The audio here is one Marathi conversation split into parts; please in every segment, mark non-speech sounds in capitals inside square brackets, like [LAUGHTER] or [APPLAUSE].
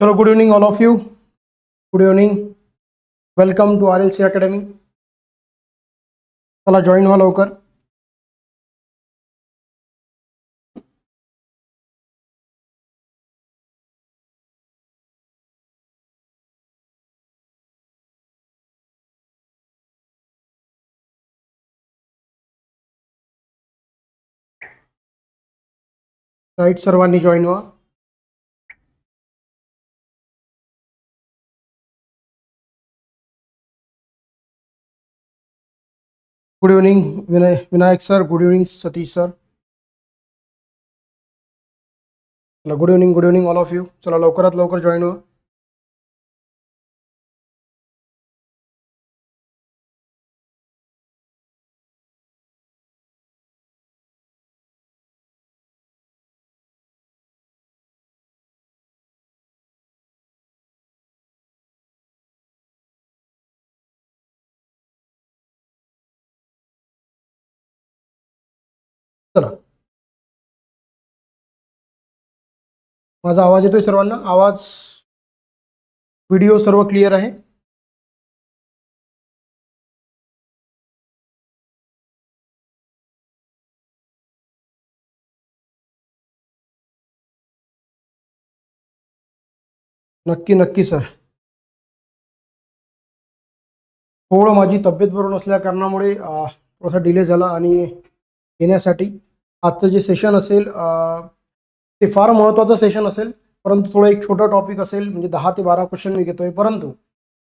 चलो good evening all of you good evening welcome to R L C academy चला जॉईन व्हा लवकर राईट सर्वांनी जॉईन व्हा good evening Vinay Vinayak sir good evening Satish sir चला good evening good evening all of you चला लवकरात लवकर जॉईन व्हा चला. माझा आवाज येतोय सर्वांना? आवाज व्हिडिओ सर्व क्लिअर आहे? नक्की नक्की सर थोडं माझी तब्येत बरोबर नसल्या कारणामुळे थोडासा डिले झाला आणि येण्यासाठी. आजचं जे सेशन असेल ते फार महत्त्वाचं सेशन असेल परंतु थोडं एक छोटं टॉपिक असेल म्हणजे दहा ते बारा क्वेश्चन मी घेतोय. परंतु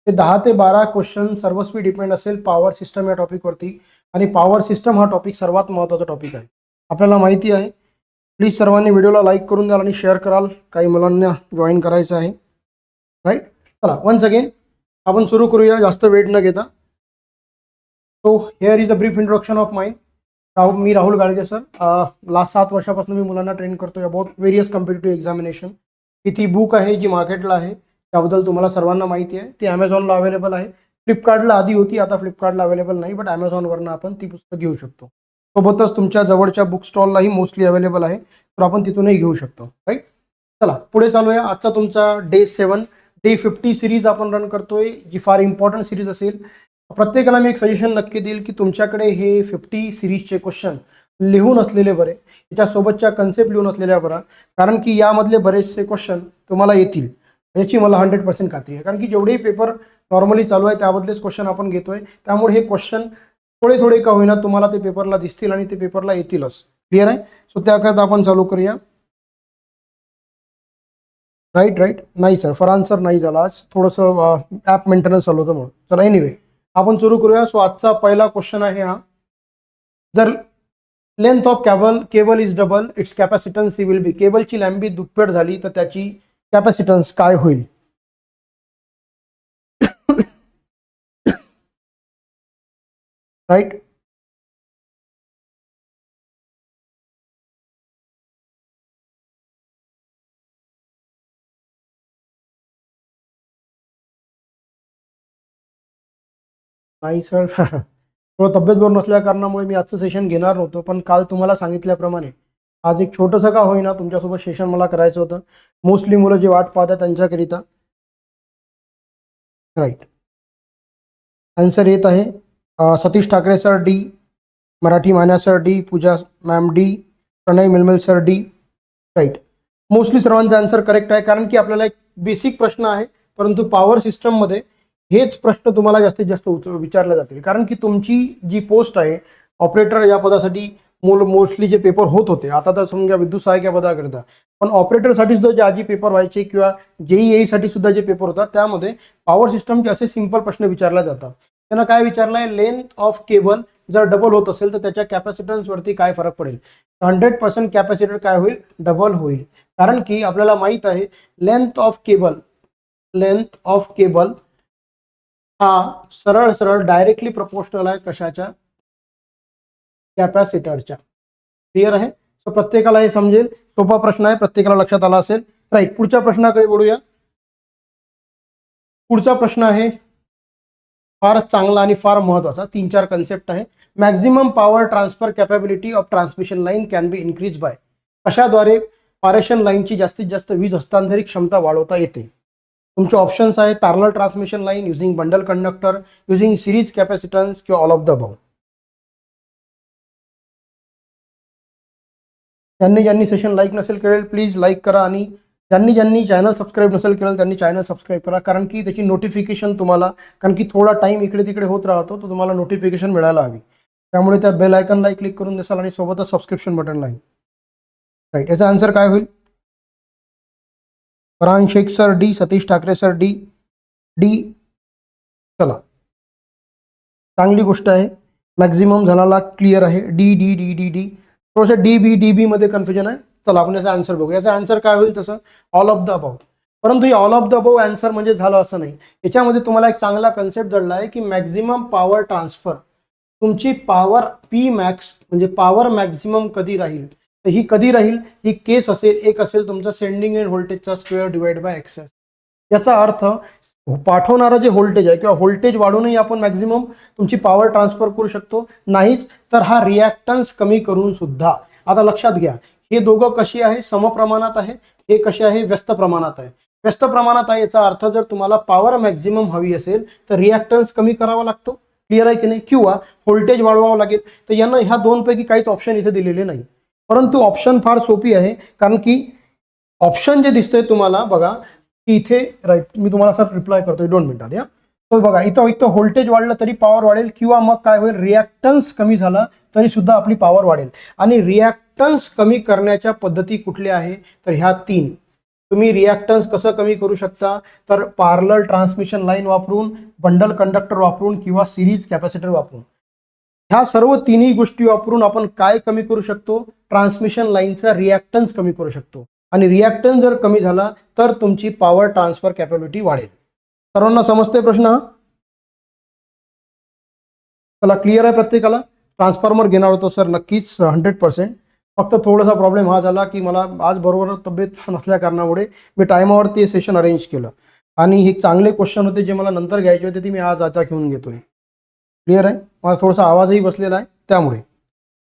ते दहा ते बारा क्वेश्चन सर्वस्वी डिपेंड असेल पॉवर सिस्टम या टॉपिकवरती आणि पॉवर सिस्टम हा टॉपिक सर्वात महत्त्वाचा टॉपिक आहे. आपल्याला माहिती आहे. प्लीज सर्वांनी व्हिडिओला लाईक करून द्याल आणि शेअर कराल. काही मुलांना जॉईन करायचं आहे. राईट चला वन्स अगेन आपण सुरू करूया. जास्त वेट न घेता. So here is a brief introduction of mind Rahul me Rahul Gadge sir last सात वर्षापासून मी मुलांना ट्रेन करतोय अबाउट व्हेरियस कम्पिटेटिव्ह एक्झामिनेशन ही ती बुक आहे जी मार्केटला आहे त्याबद्दल तुम्हाला सर्वांना माहिती आहे. ती ॲमेझॉनला अवेलेबल आहे. फ्लिपकार्टला आधी होती आता फ्लिपकार्टला अवेलेबल नाही बट ॲमेझॉनवरनं आपण ती पुस्तक घेऊ शकतो. सोबतच तुमच्या जवळच्या बुक स्टॉललाही मोस्टली अवेलेबल आहे. तर आपण तिथूनही घेऊ शकतो राईट चला पुढे चालूया. आजचा तुमचा day seven day fifty series आपण रन करतोय. जी फार इम्पॉर्टंट सिरीज असेल प्रत्येकाला मी एक सजेशन नक्की देईल की तुमच्याकडे हे फिफ्टी सिरीजचे क्वेश्चन लिहून असलेले बरे याच्यासोबतच्या कन्सेप्ट लिहून असलेल्या बरा कारण की यामधले बरेचसे क्वेश्चन तुम्हाला येतील. याची मला हंड्रेड पर्सेंट खात्री आहे. कारण की जेवढेही पेपर नॉर्मली चालू आहे त्याबद्दलेच क्वेश्चन आपण घेतोय. त्यामुळे हे क्वेश्चन थोडे थोडे का होईना तुम्हाला ते पेपरला दिसतील आणि ते पेपरला येतीलच. क्लिअर आहे? सो त्याकरता आपण चालू करूया. राईट राईट नाही सर फर सर नाही झाला आज. थोडंसं ॲप मेंटेनन्स चालू होतं म्हणून. चला एनिवे आपण सुरू करूया. सो आजचा पहिला क्वेश्चन आहे हा. जर length of cable cable is double its capacitance C will be केबलची लॅम्बी दुप्पट झाली तर त्याची कॅपॅसिटन्स काय होईल? [COUGHS] राईट नाही सर [LAUGHS] थोडं तब्येत बरं नसल्या कारणामुळे मी आजचं सेशन घेणार नव्हतं पण काल तुम्हाला सांगितल्याप्रमाणे आज एक छोटंसं का होईना तुमच्यासोबत सेशन मला करायचं होतं. मोस्टली मुलं जे वाट पाहतात त्यांच्याकरिता. राईट आन्सर येत आहे. Satish Thakare sir D Marathi Manya sir D Pooja ma'am D Pranay Milmil sir D right mostly सर्वांचा आन्सर करेक्ट आहे कारण की आपल्याला एक बेसिक प्रश्न आहे परंतु पॉवर सिस्टममध्ये हेच प्रश्न तुम्हाला जास्तीत जास्त उच- विचारले जातील. कारण की तुमची जी पोस्ट आहे ऑपरेटर या पदासाठी मोल मोस्टली जे पेपर होत होते आता तर समजा विद्युत सहायक या पदाकरिता. पण ऑपरेटरसाठी सुद्धा जे आजी पेपर व्हायचे किंवा जेई साठी सुद्धा जे पेपर होतात त्यामध्ये पॉवर सिस्टमचे असे सिंपल प्रश्न विचारले जातात. त्यांना काय विचारलंय? लेंथ ऑफ केबल जर डबल होत असेल तर त्याच्या कॅपॅसिटन्सवरती काय फरक पडेल? हंड्रेड पर्सेंट कॅपॅसिटर काय होईल? डबल होईल. कारण की आपल्याला माहीत आहे length of cable length of cable हा सरळ सरळ डायरेक्टली प्रपोर्शनल आहे कशाच्या? कॅपॅसिटरच्या क्लिअर आहे? सो प्रत्येकाला हे समजेल. सोपा प्रश्न आहे प्रत्येकाला लक्षात आला असेल. राईट पुढच्या प्रश्नाकडे बोलूया पुढचा प्रश्न आहे फारच चांगला आणि फार महत्त्वाचा. तीन चार कन्सेप्ट आहे. Maximum power transfer capability of transmission line can be increase by कशाद्वारे? पारेशन लाईनची जास्तीत जास्त वीज हस्तांतरित क्षमता वाढवता येते. तुमचे ऑप्शन्स आहे parallel transmission line using bundle conductor using series capacitance किंवा ऑल ऑफ़ द अबाव ज्यांनी ज्यांनी सेशन लाईक नसेल करेल प्लीज़ लाईक करा आणि ज्यांनी ज्यांनी चॅनल सबस्क्राईब नसेल केलं त्यांनी चॅनल सबस्क्राईब करा। कारण की त्याची नोटिफिकेशन तुम्हाला, कारण की थोडा टाइम इकडे तिकडे होत राहतो तर तुम्हाला नोटिफिकेशन मिळायला हवी। त्यामुळे त्या बेल आयकनला क्लिक करून देसाल आणि सोबतच सबस्क्रिप्शन बटनलाही राईट याचा आन्सर काय होईल? Farhan Shaikh sir D Satish Thakare sir D D चला. चांगली गोष्ट आहे. मॅक्झिमम झाला क्लिअर आहे. D D D D D. थोडंसं डी बी डी बी मध्ये कन्फ्युजन आहे. चला आपण याचा आन्सर बघू याचा आन्सर काय होईल तसं? ऑल ऑफ द अबाव परंतु हे all of the above answer म्हणजे झालं असं नाही. याच्यामध्ये तुम्हाला एक चांगला कन्सेप्ट जडला आहे की मॅक्झिमम पॉवर ट्रान्सफर तुमची पॉवर पी मॅक्स म्हणजे पॉवर मॅक्झिमम कधी राहील? तर ही कधी राहील? ही केस असेल एक असेल तुमचा सेंडिंग एंड व्होल्टेजचा square divide by X S. याचा अर्थ पाठवणारं जे व्होल्टेज आहे किंवा व्होल्टेज वाढूनही आपण मॅक्झिमम तुमची पॉवर ट्रान्सफर करू शकतो. नाहीच तर हा रिॲक्टन्स कमी करून सुद्धा. आता लक्षात घ्या हे दोघं कशी आहे? समप्रमाणात आहे हे कसे आहे? व्यस्त प्रमाणात आहे. व्यस्त प्रमाणात आहे याचा अर्थ जर तुम्हाला पॉवर मॅक्झिमम हवी असेल तर रिॲक्टन्स कमी करावा लागतो. क्लिअर आहे की नाही? किंवा व्होल्टेज वाढवावं लागेल. तर यांना ह्या दोनपैकी काहीच ऑप्शन इथे दिलेले नाही. परंतु ऑप्शन फार सोपी आहे. कारण की ऑप्शन जे दिसतंय तुम्हाला बघा की इथे राईट मी तुम्हाला सर रिप्लाय करतोय. दोन मिनिटात या. तर बघा इथं इथं व्होल्टेज वाढलं तरी पॉवर वाढेल किंवा मग काय होईल रिॲक्टन्स कमी झाला तरी सुद्धा आपली पॉवर वाढेल. आणि रिॲक्टन्स कमी करण्याच्या पद्धती कुठल्या आहे? तर ह्या तीन. तुम्ही रिॲक्टन्स कसं कमी करू शकता? तर पार्लर ट्रान्समिशन लाईन वापरून बंडल कंडक्टर वापरून किंवा सिरीज कॅपॅसिटर वापरून. ह्या सर्व तिन्ही गोष्टी वापरून आपण काय कमी करू शकतो? ट्रान्समिशन लाईनचा रिॲक्टन्स कमी करू शकतो. आणि रिॲक्टन्स जर कमी झाला तर तुमची पॉवर ट्रान्सफर कॅपॅबिलिटी वाढेल. सर्वांना समजते प्रश्न हा? चला क्लिअर आहे प्रत्येकाला? ट्रान्सफॉर्मर घेणार होतो सर नक्कीच हंड्रेड पर्सेंट फक्त थोडासा प्रॉब्लेम हा झाला की मला आज बरोबर तब्येत नसल्या कारणामुळे मी टायमावरती सेशन अरेंज केलं. आणि हे चांगले क्वेश्चन होते जे मला नंतर घ्यायचे होते ते मी आज आता घेऊन घेतोय. क्लिअर आहे? मला थोडासा आवाजही बसलेला आहे त्यामुळे.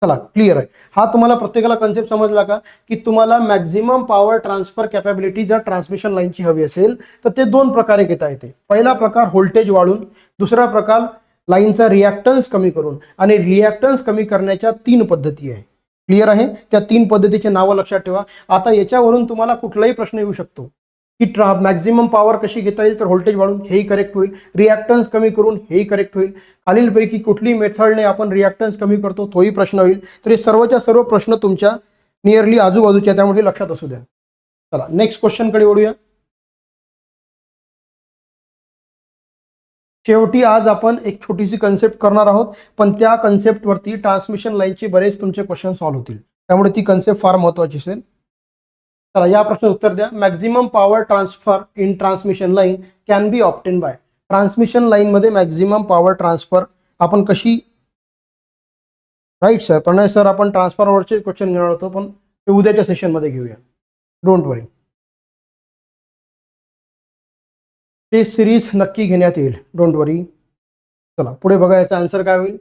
चला क्लिअर आहे. हा तुम्हाला प्रत्येकाला कन्सेप्ट समजला का? की तुम्हाला मॅक्झिमम पॉवर ट्रान्सफर कॅपॅबिलिटी जर ट्रान्समिशन लाईनची हवी असेल तर ते दोन प्रकारे घेता येते. पहिला प्रकार व्होल्टेज वाढून दुसरा प्रकार लाईनचा रिॲक्टन्स कमी करून. आणि रिॲक्टन्स कमी करण्याच्या तीन पद्धती आहे. क्लिअर आहे? त्या तीन पद्धतीचे नावं लक्षात ठेवा. आता याच्यावरून तुम्हाला कुठलाही प्रश्न येऊ शकतो. की ट्रा मॅक्झिमम पॉवर कशी घेता येईल तर व्होल्टेज वाढून हेही करेक्ट होईल. रिॲक्टन्स कमी करून हेही करेक्ट होईल. खालीलपैकी कुठली मेथडने आपण रिॲक्टन्स कमी करतो तोही प्रश्न होईल. तर हे सर्वच्या सर्व प्रश्न तुमच्या नियरली आजूबाजूच्या त्यामुळे हे लक्षात असू द्या. चला नेक्स्ट क्वेश्चनकडे वळूया. शेवटी आज आपण एक छोटीशी कन्सेप्ट करणार आहोत. पण त्या कन्सेप्टवरती ट्रान्समिशन लाईनचे बरेच तुमचे क्वेश्चन सॉल्व्ह होतील. त्यामुळे ती कन्सेप्ट फार महत्वाची असेल. चला या प्रश्नाचं उत्तर द्या. Maximum power transfer in transmission line can be obtain by transmission लाईनमध्ये मॅक्झिमम पॉवर ट्रान्सफर आपण कशी? राईट सर प्रणय सर आपण ट्रान्सफॉर्मरचे क्वेश्चन घेणार होतो पण ते उद्याच्या सेशनमध्ये घेऊया. डोंट वरी ते सिरीज नक्की घेण्यात येईल. डोंट वरी चला पुढे बघा याचा आन्सर काय होईल?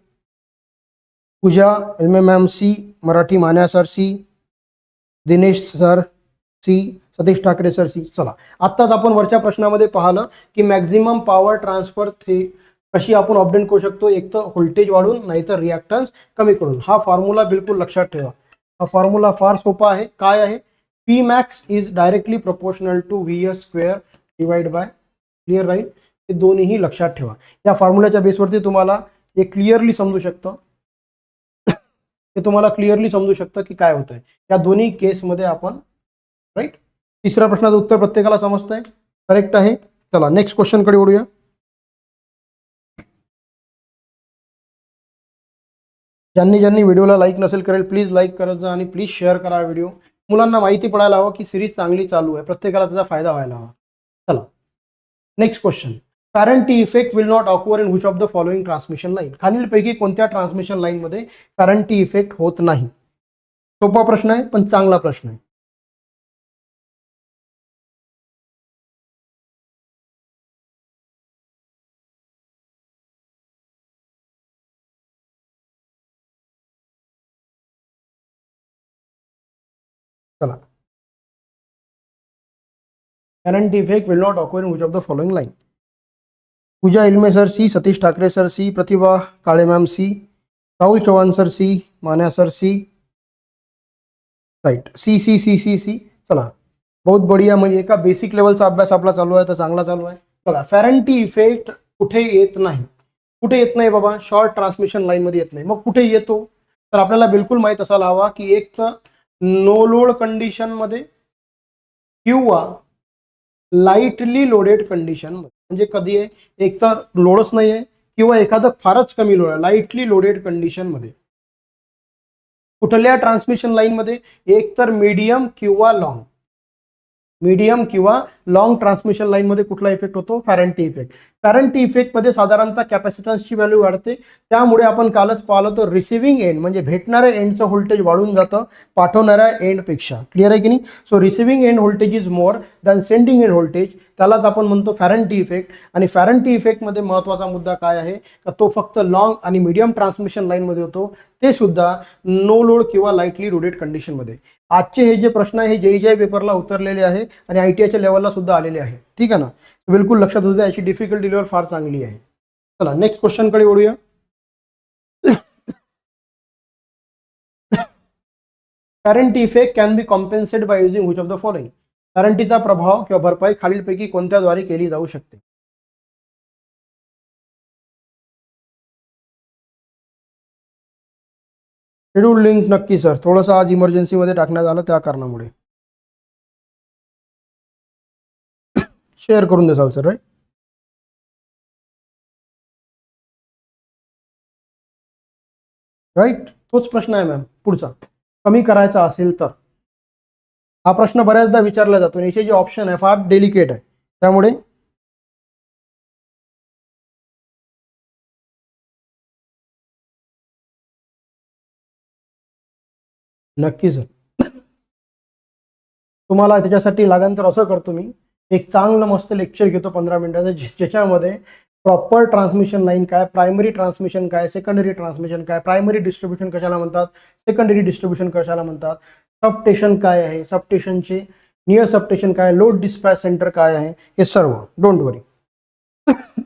Pooja M M M C Marathi Manya sir C Dinesh sir C Satish Thakare sir C. चला. आत्ताच आपण वरच्या प्रश्नामध्ये पाहिलं की मॅक्झिमम पॉवर ट्रान्सफर थे कशी आपण ऑपडेट करू शकतो? एक तर व्होल्टेज वाढून नाहीतर रिॲक्टन्स कमी करून. हा फॉर्म्युला बिलकुल लक्षात ठेवा. हा फॉर्म्युला फार सोपा आहे. काय आहे? P max is directly proportional to V S square divide by clear right हे दोन्हीही लक्षात ठेवा. या फॉर्म्युल्याच्या बेसवरती तुम्हाला हे क्लिअरली समजू शकतं. [COUGHS] हे तुम्हाला क्लिअरली समजू शकतं की काय होतंय. या दोन्ही केसमध्ये आपण राईट तिसऱ्या प्रश्नाचं उत्तर प्रत्येकाला समजतंय. करेक्ट आहे. चला नेक्स्ट क्वेश्चनकडे ओढूया ज्यांनी ज्यांनी व्हिडिओला लाईक नसेल करेल प्लीज लाईक करत जा आणि प्लीज शेअर करा व्हिडिओ. मुलांना माहिती पडायला हवं की सिरीज चांगली चालू आहे. प्रत्येकाला त्याचा फायदा व्हायला हवा. चला. Next question Ferranti effect will not occur in which of the following transmission line खालीलपैकी कोणत्या ट्रान्समिशन लाईनमध्ये पॅरंटी इफेक्ट होत नाही? सोपा प्रश्न आहे पण चांगला प्रश्न आहे. Current effect will not occur in which of the following line? Pooja Ilme sir C Satish Thakare sir C Pratibha Kale ma'am C Rahul Chavan sir C Manya sir C right C C C C C चला. बहुत बढिया म्हणजे एका बेसिक लेवलचा अभ्यास आपला चालू आहे तर चांगला चालू आहे. चला. फॅरंटी इफेक्ट कुठे येत नाही? कुठे येत नाही बाबा? शॉर्ट ट्रान्समिशन लाईनमध्ये येत नाही. मग कुठे येतो? तर आपल्याला बिलकुल माहीत असायला हवा की एक तर नो लोड कंडिशनमध्ये किंवा लाईटली लोडेड कंडिशन म्हणजे कधी आहे एक तर लोडच नाही आहे किंवा एखादं फारच कमी लोड आहे लाईटली लोडेड कंडिशनमध्ये कुठल्या ट्रान्समिशन लाईनमध्ये एक तर मीडियम किंवा लॉंग मीडियम किंवा लॉंग ट्रान्समिशन लाईनमध्ये कुठला इफेक्ट होतो? फॅरंटी इफेक्ट फॅरंटी इफेक्टमध्ये साधारणतः कॅपॅसिटन्सची व्हॅल्यू वाढते. त्यामुळे आपण कालच पाहिलं तर रिसिव्हिंग एंड म्हणजे भेटणाऱ्या एंडचं व्होल्टेज वाढून जातं पाठवणाऱ्या एंडपेक्षा क्लिअर आहे की नाही? So receiving end voltage is more than sending end voltage त्यालाच आपण म्हणतो फॅरंटी इफेक्ट आणि फॅरंटी इफेक्टमध्ये महत्त्वाचा मुद्दा काय आहे? का तो फक्त लॉंग आणि मीडियम ट्रान्समिशन लाईनमध्ये होतो. ते सुद्धा नो लोड किंवा लाईटली रुडेड कंडिशनमध्ये आजचे हे जे प्रश्न आहे हे जेई जे पेपरला उतरलेले आहे आणि आय टी आयच्या लेवलला सुद्धा आलेले आहे. ठीक आहे ना? बिलकुल लक्षात होऊ द्या याची डिफिकल्टी लेवल फार चांगली आहे. चला नेक्स्ट क्वेश्चनकडे वळूया. Current effect can be compensate by using which of the following करंटीचा प्रभाव किंवा भरपाई खालीलपैकी कोणत्याद्वारे केली जाऊ शकते? शेड्यूल लिंक नक्की सर थोडंसं आज इमर्जन्सीमध्ये टाकण्यात आलं त्या कारणामुळे. शेअर करून देसाल सर राईट राईट तोच प्रश्न आहे मॅम पुढचा. कमी करायचा असेल तर. हा प्रश्न बऱ्याचदा विचारला जातो याचे जे ऑप्शन आहे फार डेलिकेट आहे. त्यामुळे नक्की सर तुम्हाला त्याच्यासाठी लागेल तर असं करतो मी एक चांगलं मस्त लेक्चर घेतो पंधरा मिनिटाचं ज्याच्यामध्ये प्रॉपर ट्रान्समिशन लाईन काय प्रायमरी ट्रान्समिशन काय सेकंडरी ट्रान्समिशन काय प्रायमरी डिस्ट्रीब्युशन कशाला म्हणतात सेकंडरी डिस्ट्रीब्युशन कशाला म्हणतात सबस्टेशन काय आहे सबस्टेशनचे नियर सबस्टेशन काय लोड डिस्पॅच सेंटर काय आहे हे सर्व डोंट वरी [COUGHS]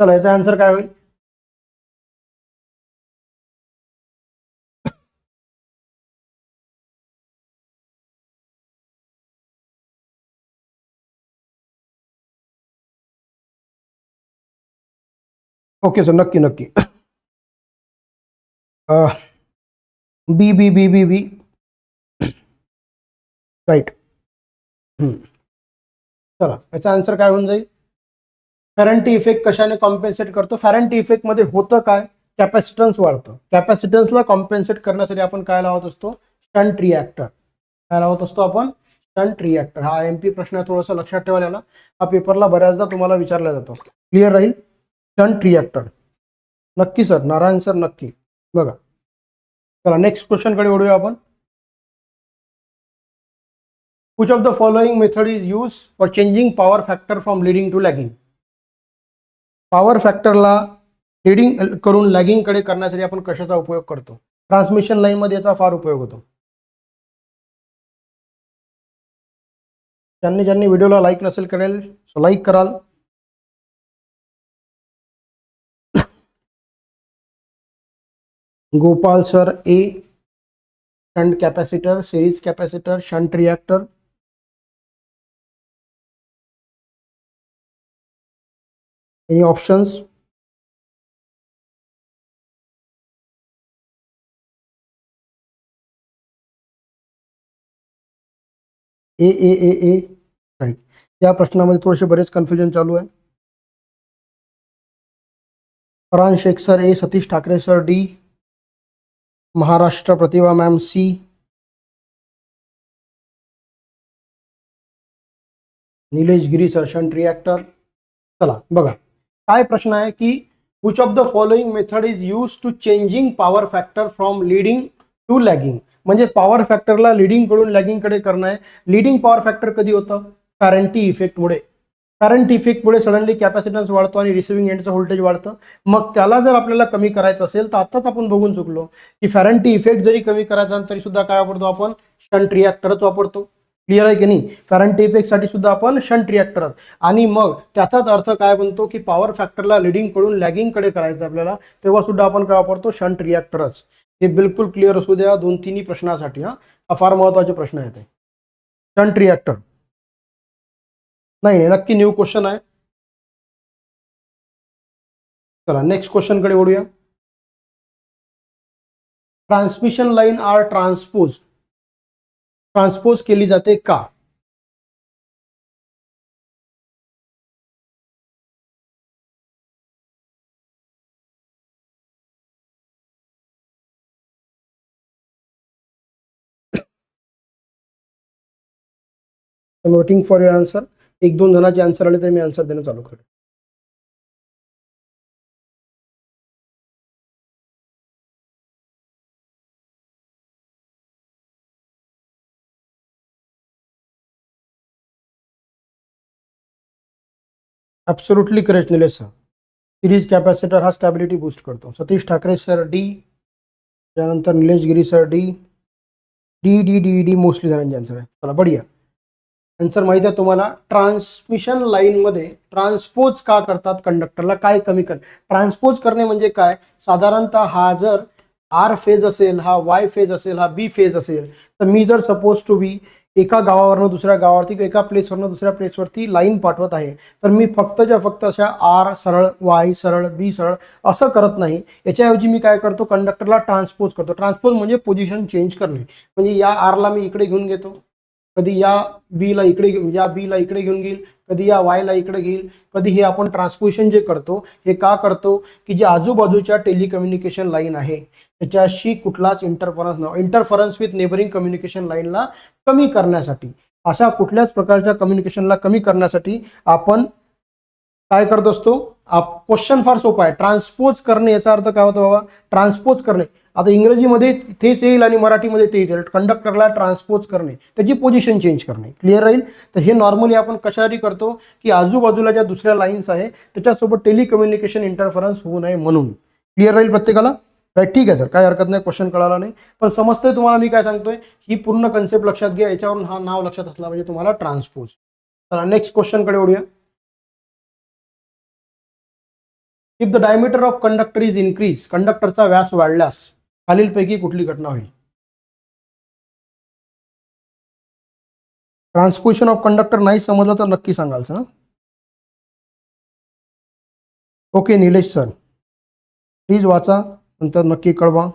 चला याचा आन्सर काय होईल? ओके सर नक्की नक्की बी B B B B right चला याचा आन्सर काय होऊन जाईल? फॅरंटी इफेक्ट कशाने कॉम्पेन्सेट करतो? फॅरंटी इफेक्टमध्ये होतं काय? कॅपॅसिटन्स वाढतं. कॅपॅसिटन्सला कॉम्पेन्सेट करण्यासाठी आपण काय लावत असतो? स्टंट रिॲक्टर काय लावत असतो आपण? स्टंट रिॲक्टर हा एम पी प्रश्न थोडंसं लक्षात ठेवायला हा पेपरला बऱ्याचदा तुम्हाला विचारला जातो. क्लिअर राहील? शंट रिॲक्टर नक्की सर नारायण सर नक्की. बघा. चला नेक्स्ट क्वेश्चनकडे ओढूया आपण. Which of the following method is used for changing power factor from leading to lagging? Power फॅक्टरला leading करून लॅगिंगकडे करण्यासाठी आपण कशाचा उपयोग करतो? ट्रान्समिशन लाईनमध्ये याचा फार उपयोग होतो. ज्यांनी ज्यांनी व्हिडिओला लाईक नसेल करेल सो लाईक कराल. Gopal sir A shunt capacitor series capacitor shunt reactor Any options? A A A A right या प्रश्नामध्ये थोडेसे बरेच कन्फ्युजन चालू आहे. Farhan Shaikh sir A Satish Thakare sir D Maharashtra Pratibha ma'am C. Nilesh Giri sir reactor चला बघा. काय प्रश्न आहे की which of the following method is use to changing power factor from leading to lagging म्हणजे पॉवर फॅक्टरला लिडिंगकडून लॅगिंगकडे करणं आहे. लिडिंग पॉवर फॅक्टर कधी होतं? पॅरेंटी इफेक्टमुळे करंट इफेक्टमुळे सडनली कॅपॅसिटन्स वाढतो आणि रिसिव्हिंग एंडचं व्होल्टेज वाढतं. मग त्याला जर आपल्याला कमी करायचं असेल तर आताच आपण बघून चुकलो की फॅरंटी इफेक्ट जरी कमी करायचा तरी सुद्धा काय वापरतो आपण? शंट रिॲक्टरच वापरतो. क्लिअर आहे की नाही? फॅरंटी इफेक्टसाठी सुद्धा आपण शंट रिॲक्टर आणि मग त्याचाच अर्थ काय बनतो की पॉवर फॅक्टरला लिडिंगकडून लॅगिंगकडे लॅगिंगकडे करायचं आपल्याला तेव्हा सुद्धा आपण काय वापरतो? शंट रिॲक्टरच हे बिलकुल क्लिअर असू द्या दोन तिन्ही प्रश्नासाठी हा. फार महत्त्वाचे प्रश्न आहेत. शंट रिॲक्टर नाही नक्की न्यू क्वेश्चन आहे. चला नेक्स्ट क्वेश्चन कडे वळूया. Transmission line are transpose transpose केली जाते का? वेटिंग फॉर युअर आन्सर एक दोन जणांचे आन्सर आले तर मी आन्सर देणं चालू करेन. Absolutely correct Nilesh sir series capacitor हा स्टॅबिलिटी बूस्ट करतो. सतीश ठाकरे सर डी त्यानंतर Nilesh Giri sir D D D D D mostly जणांचे आन्सर आहे चला बढिया. आन्सर माहिती आहे तुम्हाला ट्रान्समिशन लाईनमध्ये ट्रान्सपोज का करतात कंडक्टरला काय कमी कर? ट्रान्सपोज करणे म्हणजे काय? साधारणतः हा जर आर फेज असेल हा वाय फेज असेल हा बी फेज असेल तर मी जर सपोज टू बी एका गावावरनं दुसऱ्या गावावरती किंवा एका प्लेसवरनं दुसऱ्या प्लेसवरती लाईन पाठवत आहे तर मी फक्त ज्या फक्त अशा आर सरळ वाय सरळ बी सरळ असं करत नाही याच्याऐवजी मी काय करतो कंडक्टरला ट्रान्सपोज करतो. ट्रान्सपोज म्हणजे पोझिशन चेंज करणे. म्हणजे या आरला मी इकडे घेऊन घेतो. कधी या बीला इकडे घेऊन या बीला इकडे घेऊन घेईल कधी या वायला इकडे घेईल कधी हे आपण ट्रान्सपोजिशन जे करतो हे का करतो? की जे आजूबाजूच्या टेलिकम्युनिकेशन लाईन आहे. त्याच्याशी कुठलाच इंटरफरन्स न इंटरफरन्स विथ नेबरिंग कम्युनिकेशन लाईनला कमी करण्यासाठी. अशा कुठल्याच प्रकारच्या कम्युनिकेशनला कमी करण्यासाठी आपण काय करत असतो? क्वेश्चन फार सोपा आहे. ट्रान्सपोज करणे याचा अर्थ काय होतो बाबा? ट्रान्सपोज करणे. आता इंग्रजीमध्ये तेच येईल आणि मराठीमध्ये तेच येईल. कंडक्टरला ट्रान्सपोज करणे. त्याची पोझिशन चेंज करणे. क्लिअर राहील? तर हे नॉर्मली आपण कशासाठी करतो? की आजूबाजूला ज्या दुसऱ्या लाईन्स आहे त्याच्यासोबत टेलिकम्युनिकेशन इंटरफरन्स होऊ नये म्हणून. क्लिअर राहील प्रत्येकाला? राईट ठीक आहे सर. काही हरकत नाही. क्वेश्चन कळाला नाही. पण समजतंय तुम्हाला मी काय सांगतोय? ही पूर्ण कन्सेप्ट लक्षात घ्या. याच्यावरून हा नाव लक्षात असला पाहिजे तुम्हाला. ट्रान्सपोज चला नेक्स्ट क्वेश्चनकडे ओढूया if the diameter of conductor is increase कंडक्टरचा व्यास वाढल्यास खालीलपैकी कुठली घटना होईल? ट्रान्सपोजिशन ऑफ कंडक्टर नाही समजलं तर नक्की सांगाल sir okay Nilesh sir please वाचा नंतर नक्की कळवा.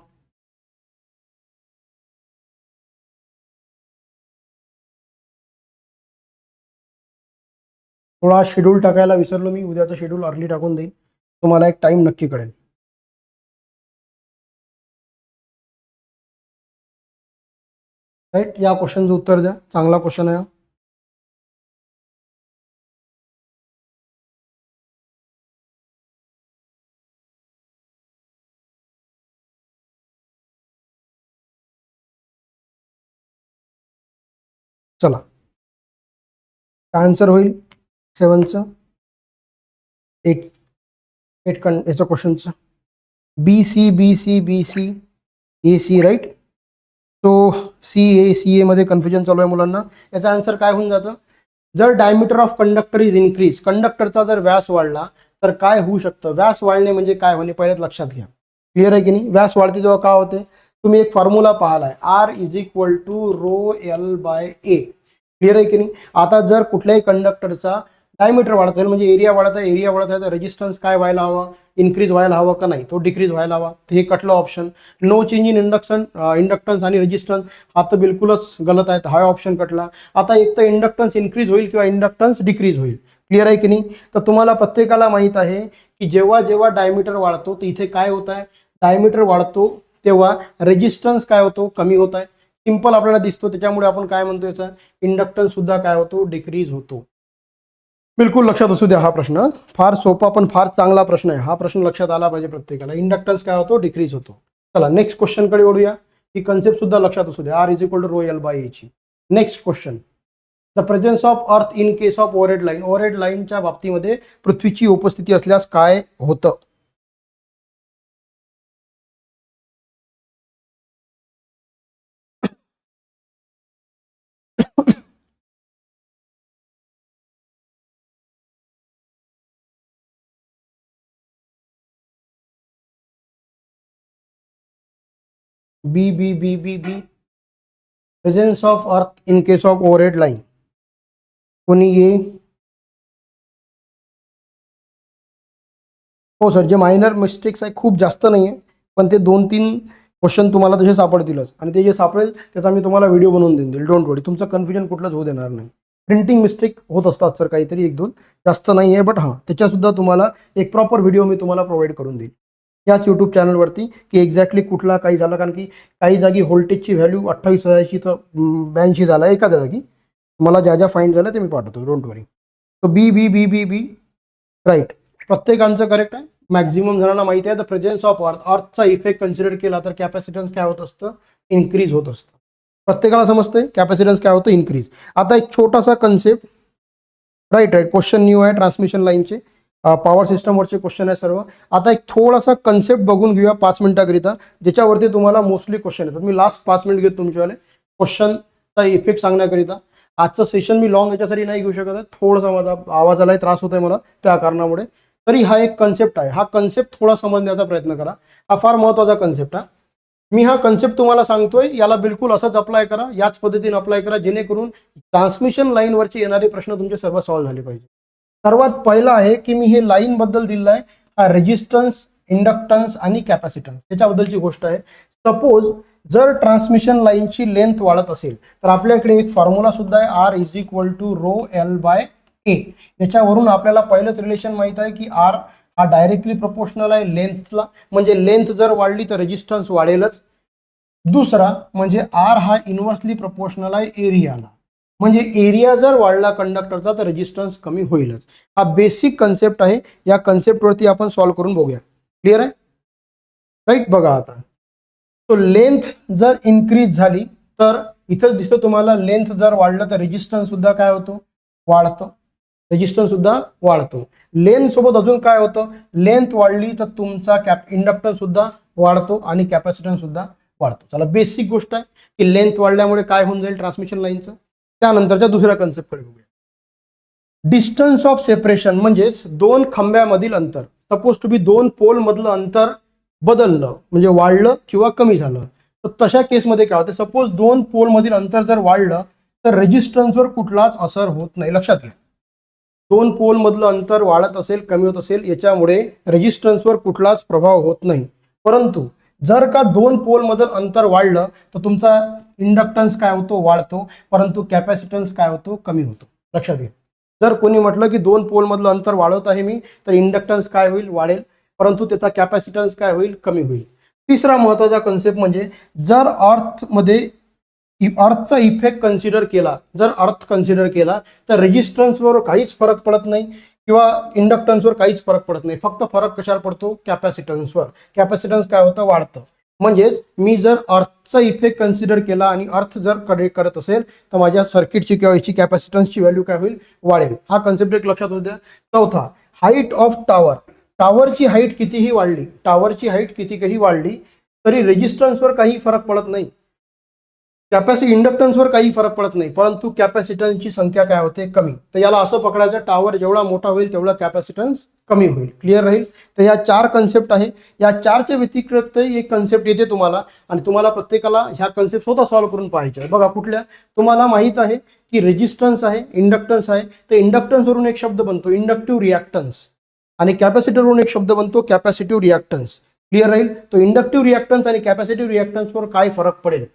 थोडा शेड्यूल टाकायला विसरलो मी उद्याचा शेड्यूल अर्ली टाकून देईन. तुम्हाला एक टाइम नक्की कळेल. राईट या क्वेश्चनचं उत्तर द्या. चांगला क्वेश्चन आहे चला. काय आन्सर होईल? सेवनचं एट एट कन याचं क्वेश्चनचं B C B C B C A C right तो सी ए सी एमध्ये कन्फ्युजन चालू आहे मुलांना. याचा आन्सर काय होऊन जातं? जर diameter of conductor is increase कंडक्टरचा जर व्यास वाढला तर काय होऊ शकतं? व्यास वाढणे म्हणजे काय? म्हणजे होणे पहिल्याच लक्षात घ्या. क्लिअर आहे की नाही? व्यास वाढते तेव्हा काय होते? तुम्ही एक फॉर्म्युला पाहिलाय. R is equal to rho L by A clear आहे की नाही? आता जर कुठल्याही कंडक्टरचा डायमीटर वाढत जाईल. म्हणजे एरिया वाढत आहे एरिया वाढत आहे तर रेजिस्टन्स काय व्हायला हवा? इन्क्रीज व्हायला हवा का नाही? तो डिक्रीज व्हायला हवा. तर हे कटलं option no change in induction inductance आणि रेजिस्टन्स हा तर बिलकुलच गलत आहे. हा ऑप्शन कटला. आता एक तर इंडक्टन्स इन्क्रीज होईल किंवा इंडक्टन्स डिक्रीज होईल. क्लिअर आहे की नाही? तर तुम्हाला प्रत्येकाला माहीत आहे की जेव्हा जेव्हा डायमीटर वाढतो तर इथे काय होत आहे? डायमीटर वाढतो तेव्हा रेजिस्टन्स काय होतो? कमी होत आहे. सिंपल आपल्याला दिसतो. त्याच्यामुळे आपण काय म्हणतो याचा? इंडक्टन्स सुद्धा काय होतो? डिक्रीज होतो. बिलकुल लक्षात असू द्या हा प्रश्न. फार सोपा पण फार चांगला प्रश्न आहे. हा प्रश्न लक्षात आला पाहिजे प्रत्येकाला. इंडक्टन्स काय होतो? डिक्रीज होतो. चला नेक्स्ट क्वेश्चनकडे ओढूया ही कन्सेप्ट सुद्धा लक्षात असू द्या. R is equal to rho L by एची next question the presence of earth in case of overhead line overhead लाईनच्या बाबतीमध्ये पृथ्वीची उपस्थिती असल्यास काय होतं? B B B B B presence of earth in case of overhead line कोणी ये हो सर जे मायनर मिस्टेक्स आहे खूप जास्त नाही आहे पण ते दोन तीन क्वेश्चन तुम्हाला तसे सापडतीलच. आणि ते जे सापडेल त्याचा मी तुम्हाला व्हिडिओ बनवून देऊन देईल. डोंट वरी तुमचं कन्फ्युजन कुठलंच होऊ देणार नाही. प्रिंटिंग मिस्टेक होत असतात सर काहीतरी एक दोन. जास्त नाही आहे बट हां त्याच्यासुद्धा तुम्हाला एक प्रॉपर व्हिडिओ मी तुम्हाला प्रोव्हाइड करून देईल. याच यूट्यूब चॅनलवरती की एक्झॅक्टली कुठला काही झाला. कारण की काही जागी व्होल्टेजची व्हॅल्यू अठ्ठावीस हजारची तर ब्याऐंशी झाला एखाद्या जागी. मला ज्या ज्या फाईंड झाल्या ते मी पाठवतो. डोंट वरी तो B B B B B right प्रत्येकांचं correct आहे. मॅक्झिमम जणांना माहिती आहे. द प्रेझेन्स ऑफ अर्थ अर्थचा इफेक्ट कन्सिडर केला तर कॅपॅसिटन्स काय होत असतं? इन्क्रीज होत असतं. प्रत्येकाला समजतंय? कॅपॅसिटन्स काय होतं? इन्क्रीज आता एक छोटासा concept right right question new आहे. ट्रान्समिशन लाईनचे पॉवर सिस्टमवरचे क्वेश्चन आहे सर्व. आता एक थोडासा कन्सेप्ट बघून घेऊया पाच मिनिटाकरिता. ज्याच्यावरती तुम्हाला मोस्टली क्वेश्चन येतात. मी लास्ट पाच मिनिट घेतो तुमच्यावाले. क्वेश्चनचा इफेक्ट सांगण्याकरिता. आजचं सेशन मी लॉंग याच्यासाठी नाही घेऊ शकत आहे. थोडासा माझा आवाजालाही त्रास होत आहे मला त्या कारणामुळे. तरी हा एक कन्सेप्ट आहे. हा कन्सेप्ट थोडा समजण्याचा प्रयत्न करा. हा फार महत्त्वाचा कन्सेप्ट आहे मी हा कन्सेप्ट तुम्हाला सांगतोय. याला बिलकुल असंच अप्लाय करा. याच पद्धतीने अप्लाय करा. जेणेकरून ट्रान्समिशन लाईनवरचे येणारे प्रश्न तुमचे सर्व सॉल्व्ह झाले पाहिजे. सर्वात पहिलं आहे की मी हे लाईन बद्दल दिलं आहे हा रेजिस्टन्स इंडक्टन्स आणि कॅपॅसिटन्स त्याच्याबद्दलची गोष्ट आहे. सपोज जर ट्रान्समिशन लाईनची लेंथ वाढत असेल तर आपल्याकडे एक फॉर्म्युला सुद्धा आहे R is equal to rho L by A याच्यावरून आपल्याला पहिलंच रिलेशन माहीत आहे की आर हा डायरेक्टली प्रपोर्शनल आहे लेंथला म्हणजे लेंथ जर वाढली तर रेजिस्टन्स वाढेलच. दुसरा म्हणजे आर हा इन्व्हर्सली प्रपोर्शनल आहे एरियाला म्हणजे एरिया जर वाढला कंडक्टरचा तर रेजिस्टन्स कमी होईलच. हा बेसिक कन्सेप्ट आहे. या कन्सेप्टवरती आपण सॉल्व्ह करून बघूया. क्लिअर आहे? राईट बघा आता. सो लेंथ जर इन्क्रीज झाली तर इथंच दिसतं तुम्हाला लेंथ जर वाढलं तर रेजिस्टन्स सुद्धा काय होतो? वाढतं. रेजिस्टन्स सुद्धा वाढतो. लेंथ सोबत अजून काय होतं? लेंथ वाढली तर तुमचा कॅप इंडक्टन्स सुद्धा वाढतो आणि कॅपॅसिटन्स सुद्धा वाढतो. चला बेसिक गोष्ट आहे. की लेंथ वाढल्यामुळे काय होऊन जाईल ट्रान्समिशन लाईनचं त्यानंतरच्या दुसऱ्या कन्सेप्टकडे बघूया. डिस्टन्स ऑफ सेपरेशन म्हणजेच दोन खांब्यामधील अंतर. सपोज टू बी दोन पोल मधलं अंतर बदललं म्हणजे वाढलं किंवा कमी झालं. तर तशा केसमध्ये काय होतं? सपोज दोन पोल मधील अंतर जर वाढलं तर रेजिस्टन्सवर कुठलाच असर होत नाही. लक्षात घ्या. दोन पोल मधलं अंतर वाढत असेल कमी होत असेल याच्यामुळे रेजिस्टन्सवर कुठलाच प्रभाव होत नाही. परंतु जर का दोन पोलमधील अंतर वाढलं तर तुमचा इंडक्टन्स काय होतो? वाढतो. परंतु कॅपॅसिटन्स काय होतो? कमी होतो. लक्षात घ्या. जर कोणी म्हटलं की दोन पोलमधलं अंतर वाढवत आहे मी तर इंडक्टन्स काय होईल? वाढेल. परंतु त्याचा कॅपॅसिटन्स काय होईल? कमी होईल. तिसरा महत्त्वाचा कन्सेप्ट म्हणजे जर अर्थमध्ये अर्थचा इफेक्ट कन्सिडर केला जर अर्थ कन्सिडर केला तर रेजिस्टन्सवर काहीच फरक पडत नाही. किंवा इंडक्टन्सवर काहीच फरक पडत नाही. फक्त फरक कशावर पडतो? कॅपॅसिटन्सवर कॅपॅसिटन्स काय होतं? वाढतं. म्हणजेच मी जर अर्थचा इफेक्ट कन्सिडर केला आणि अर्थ जर कडे करत असेल तर माझ्या सर्किटची किंवा याची कॅपॅसिटन्सची व्हॅल्यू काय होईल? वाढेल. हा कन्सेप्ट एक लक्षात होऊ द्या. चौथा हाईट ऑफ टावर टावरची हाईट कितीही वाढली टावरची हाईट किती काही वाढली तरी रेजिस्टन्सवर काही फरक पडत नाही. कॅपॅसिटी इंडक्टन्सवर काही फरक पडत नाही. परंतु कॅपॅसिटन्सची संख्या काय होते? कमी. तर याला असं पकडायचं टावर जेवढा मोठा होईल तेवढा कॅपॅसिटन्स कमी होईल. क्लिअर राहील? तर ह्या चार कन्सेप्ट आहे. या चारच्या व्यतिरिक्त एक कन्सेप्ट येते तुम्हाला. आणि तुम्हाला प्रत्येकाला ह्या कन्सेप्ट स्वतः सॉल्व्ह करून पाहायचे बघा कुठल्या? तुम्हाला माहीत आहे की रेजिस्टन्स आहे इंडक्टन्स आहे. तर इंडक्टन्सवरून एक शब्द बनतो. इंडक्टिव्ह रिॲक्टन्स आणि कॅपॅसिटरवरून एक शब्द बनतो कॅपॅसिटिव्ह रिॲक्टन्स क्लिअर राहील? तो इंडक्टिव्ह रिॲक्टन्स आणि कॅपॅसिटिव्ह रिॲक्टन्सवर काय फरक पडेल?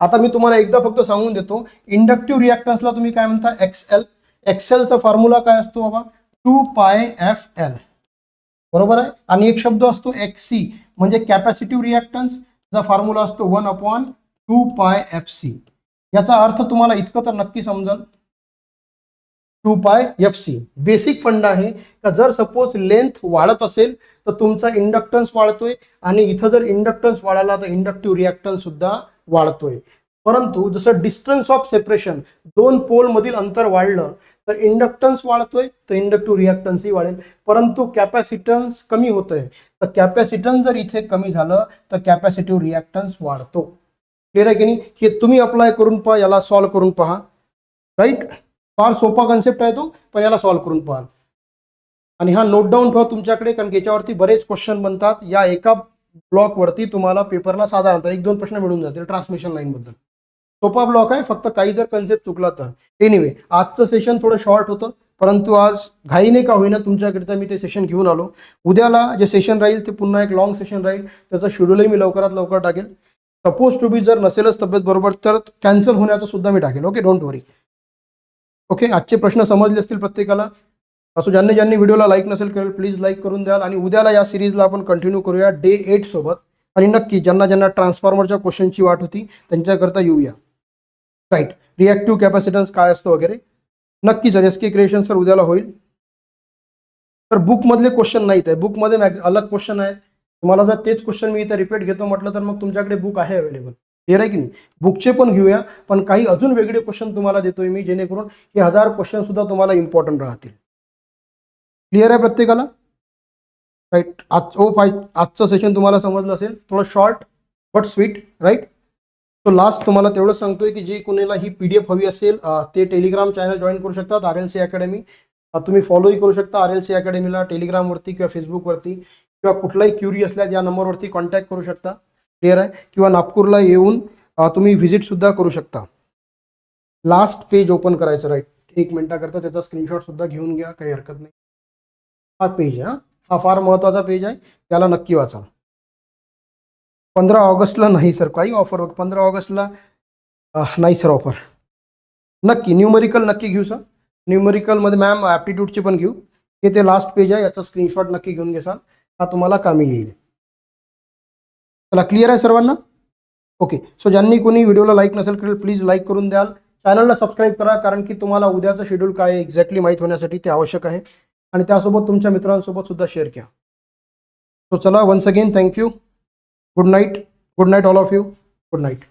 आता मी तुम्हाला एकदा फक्त सांगून देतो इंडक्टिव्ह रिॲक्टन्सला तुम्ही काय म्हणता? एक्स एल एक्सेलचा फॉर्म्युला काय असतो बाबा? टू पाय एफ एल बरोबर आहे? आणि एक शब्द असतो एक्सी म्हणजे कॅपॅसिटिव्ह रिॲक्टन्सचा फॉर्म्युला असतो one upon two pi F C याचा अर्थ तुम्हाला इतकं तर नक्की समजल. To pi F C basic fund आहे. का जर सपोज लेंथ वाढत असेल तर तुमचा इंडक्टन्स वाढतोय. आणि इथं जर इंडक्टन्स वाढायला तर इंडक्टिव्ह रिॲक्टन्स सुद्धा वाढतोय. परंतु जसं डिस्टन्स ऑफ सेपरेशन दोन पोल मधील अंतर वाढलं तर इंडक्टन्स वाढतोय तर इंडक्टिव्ह रिॲक्टन्सही वाढेल. परंतु कॅपॅसिटन्स कमी होतोय. तर कॅपॅसिटन्स जर इथे कमी झालं तर कॅपॅसिटिव्ह रिॲक्टन्स वाढतो. क्लिअर आहे की नाही? हे तुम्ही अप्लाय करून पहा याला सॉल्व्ह करून पहा. राईट फार सोपा कन्सेप्ट आहे तो पण याला सॉल्व्ह करून पहा. आणि हा नोट डाऊन ठेवा तुमच्याकडे कारण की याच्यावरती बरेच क्वेश्चन बनतात. या एका ब्लॉकवरती तुम्हाला पेपरला साधारणतः एक दोन प्रश्न मिळून जातील ट्रान्समिशन लाईन बद्दल. सोपा ब्लॉक आहे फक्त काही जर कन्सेप्ट चुकला तर. एनिवे आजचं सेशन थोडं शॉर्ट होतं परंतु आज घाईने का होईना तुमच्याकरिता मी ते सेशन घेऊन आलो. उद्याला जे सेशन राहील ते पुन्हा एक लॉंग सेशन राहील त्याचं शेड्यूलही मी लवकरात लवकर टाकेल. सपोज टू बी जर नसेलच तब्येत बरोबर तर कॅन्सल होण्याचं सुद्धा मी टाकेल. ओके डोंट वरी ओके आजचे प्रश्न समजले असतील प्रत्येकाला. असो ज्यांनी ज्यांनी व्हिडिओला लाईक नसेल केलं प्लीज लाईक करून द्याल. आणि उद्याला या सिरीजला आपण कंटिन्यू करूया डे एट सोबत. आणि नक्की ज्यांना ज्यांना ट्रान्सफॉर्मरच्या क्वेश्चनची वाट होती त्यांच्याकरता येऊया. राईट रिॲक्टिव्ह कॅपॅसिटन्स काय असतं वगैरे? नक्की sir S K creation sir उद्याला होईल. तर बुकमधले क्वेश्चन नाहीत आहे. बुकमध्ये मॅक्झ अलग क्वेश्चन आहेत. तुम्हाला जर तेच क्वेश्चन मी इथे रिपीट घेतो म्हटलं तर मग तुमच्याकडे बुक आहे अवेलेबल क्लिअर आहे की नाही? बुकचे पण घेऊया पण काही अजून वेगळे क्वेश्चन तुम्हाला देतोय मी जेणेकरून हे हजार क्वेश्चन सुद्धा तुम्हाला इम्पॉर्टंट राहतील. क्लिअर आहे प्रत्येकाला? राईट आज ओ फाय आजचं सेशन तुम्हाला समजलं असेल. थोडं short but sweet right so last तुम्हाला तेवढंच सांगतोय की जी कोणाला ही पी डी एफ हवी असेल ते टेलिग्राम चॅनल जॉईन करू शकतात आर एल सी अकॅडमी तुम्ही फॉलोही करू शकता आर एल सी अकॅडमीला टेलिग्रामवरती किंवा फेसबुकवरती किंवा कुठलाही क्युरी असल्यास या नंबरवरती कॉन्टॅक्ट करू शकता. क्लिअर आहे? किंवा नागपूरला येऊन तुम्ही व्हिजिटसुद्धा करू शकता. लास्ट पेज ओपन करायचं राईट एक मिनटाकरता त्याचा स्क्रीनशॉट सुद्धा घेऊन घ्या काही हरकत नाही. हा पेज आहे हा. हा फार महत्त्वाचा पेज आहे त्याला नक्की वाचा. पंधरा ऑगस्टला नाही सर काही ऑफर पंधरा ऑगस्टला नाही सर ऑफर नक्की न्यूमरिकल नक्की घेऊ सर. न्यूमरिकलमध्ये मॅम ॲप्टिट्यूडचे पण घेऊ. हे ते लास्ट पेज आहे याचा स्क्रीनशॉट नक्की घेऊन घेसाल हा तुम्हाला कामी येईल. चला क्लिअर आहे सर्वांना? ओके सो ज्यांनी कोणी व्हिडिओला लाईक नसेल करेल प्लीज लाईक करून द्याल. चॅनलला सबस्क्राईब करा कारण की तुम्हाला उद्याचं शेड्यूल काय एक्झॅक्टली माहीत होण्यासाठी ते आवश्यक आहे. आणि त्यासोबत तुमच्या मित्रांसोबत सुद्धा शेअर घ्या सो चला once again thank you good night good night all of you good night